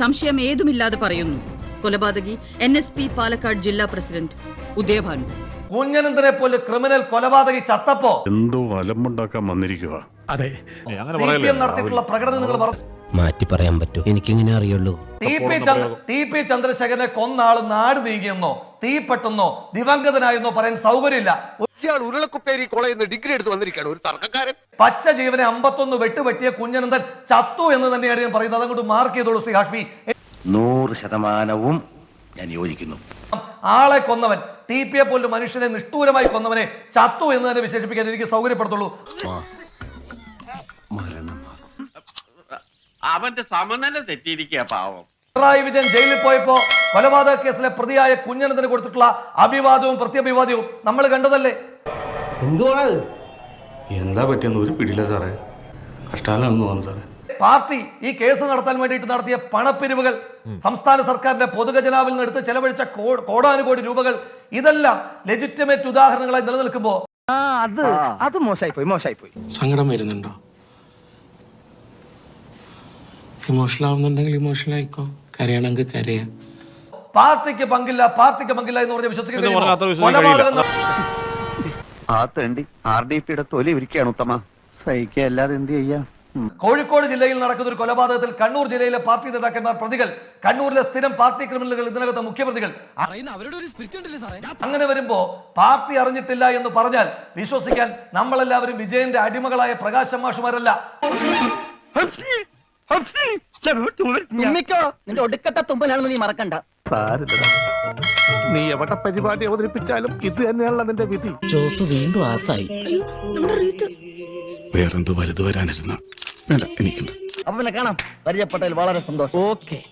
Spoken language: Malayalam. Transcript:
സംശയം ഏതുമില്ലാതെ പറയുന്നു. കൊലപാതകി എൻ എസ് പി പാലക്കാട് ജില്ലാ പ്രസിഡന്റ് ഉദയഭാനു. കുഞ്ഞനന്ദനെ പോലെ ക്രിമിനൽ കൊലപാതകി ചത്തപ്പോ? എന്തോ അലമ്പുണ്ടാക്കാൻ വന്നിരിക്കുക അതെ. അങ്ങനെ പറയല്ലേ എം നടത്തിയിട്ടുള്ള പ്രകടനം നിങ്ങൾ മാറ്റി പറയാൻ പറ്റൂ. എനിക്കിങ്ങനെ അറിയുള്ളൂ. T P Chandra T P ചന്ദ്രശേഖരനെ കൊന്നാൾ ആൾ നാട് നീങ്ങിയെന്നോ തീപ്പെട്ടെന്നോ ദിവംഗതനായെന്നോ പറയാൻ സൗകര്യമില്ല. ഇയാൾ ഉരുളക്കുപ്പേരി കോളേജിൽ നിന്ന് ഡിഗ്രി എടുത്ത് വന്നിരിക്കുകയാണ്. ഒരു തർക്കക്കാരൻ. പച്ച ജീവനെ അമ്പത്തൊന്ന് വെട്ടുവെട്ടിയ കുഞ്ഞനന്ദൻ ചത്തു എന്ന് തന്നെയാണ് ഞാൻ പറയുന്നത്. അതങ്ങോട്ട് മാർക്ക് ചെയ്തോളൂ ശ്രീ ഹാഷ്മി. നൂറ് ശതമാനവും ഞാൻ യോജിക്കുന്നു. ആളെ കൊന്നവൻ ടി പി എ പോലും മനുഷ്യനെ നിഷ്ഠൂരമായി കൊന്നവനെ ചത്തു എന്ന് തന്നെ വിശേഷിപ്പിക്കാൻ എനിക്ക് സൗകര്യപ്പെടുത്തുള്ളൂ. അവന്റെ സമനില തെറ്റിയിരിക്കുക പാവം. പിണറായി വിജയൻ ജയിലിൽ പോയപ്പോ കൊലപാതക കേസിലെ പ്രതിയായ കുഞ്ഞനത്തിന് കൊടുത്തിട്ടുള്ള അഭിവാദവും പ്രത്യഭിവാദവും നമ്മൾ കണ്ടതല്ലേ? എന്തുവാണത്? എന്താ പറ്റിയെന്ന് ഒരു പിടിയില്ല സാറേ. കഷ്ടാലാണെന്ന് തോന്നുന്നു സാറേ. പാർട്ടി ഈ കേസ് നടത്താൻ വേണ്ടിയിട്ട് നടത്തിയ പണപ്പിരിവുകൾ സംസ്ഥാന സർക്കാരിന്റെ പൊതുഖജനാവിൽ നിന്ന് എടുത്ത് ചെലവഴിച്ച കോടാനുകോടി രൂപകൾ ഇതെല്ലാം ലെജിറ്റിമേറ്റ് ഉദാഹരണങ്ങളായി നിലനിൽക്കുമ്പോൾ അത് അത് മോശമായി പോയി മോശമായി പോയി സങ്കടം വരുന്നുണ്ടോ? ഇമോഷണൽ ആവുന്നുണ്ടെങ്കിൽ ഇമോഷണൽ ആയിക്കോ. കരയണമെങ്കിൽ കരയാ. പാർട്ടിക്ക് പങ്കില്ല പാർട്ടിക്ക് പങ്കില്ല എന്ന് പറഞ്ഞ് വിശ്വസിക്കാൻ ആ തേണ്ടി ആർ ഡി പിയുടെ തൊലി ഇരിക്കുകയാണ് ഉത്തമ. സഹിക്കല്ലാതെ എന്ത് ചെയ്യാം? കോഴിക്കോട് ജില്ലയിൽ നടക്കുന്ന ഒരു കൊലപാതകത്തിൽ കണ്ണൂർ ജില്ലയിലെ പാർട്ടി നേതാക്കന്മാർ പ്രതികൾ കണ്ണൂരിലെ സ്ഥിരം പാർട്ടി ക്രിമിനലുകൾ ഇതിനകത്ത് മുഖ്യപ്രതികൾ അവരുടെ ഒരു സ്പിരിറ്റ് ഉണ്ടല്ലേ സാറേ? അങ്ങനെ വരുമ്പോ പാർട്ടി അറിഞ്ഞിട്ടില്ല എന്ന് പറഞ്ഞാൽ വിശ്വസിക്കാൻ നമ്മളെല്ലാവരും വിജയന്റെ അടിമകളായ പ്രകാശ് മാഷുമാരല്ല. നിന്റെ ഒടുക്കത്തെ തുമ്പലാണെന്ന് നീ മറക്കണ്ട. നീ എവിടെ പരിപാടി അവതരിപ്പിച്ചാലും ഇത് തന്നെയാണല്ലോ നിന്റെ വിധി. ചോത്ത് വീണ്ടും ആസായി. വേറെന്തോ വലുത് വരാനിരുന്ന. വേണ്ട എനിക്കുണ്ട്. അപ്പൊ പിന്നെ കാണാം. പരിചയപ്പെട്ടതിൽ വളരെ സന്തോഷം. ഓക്കെ.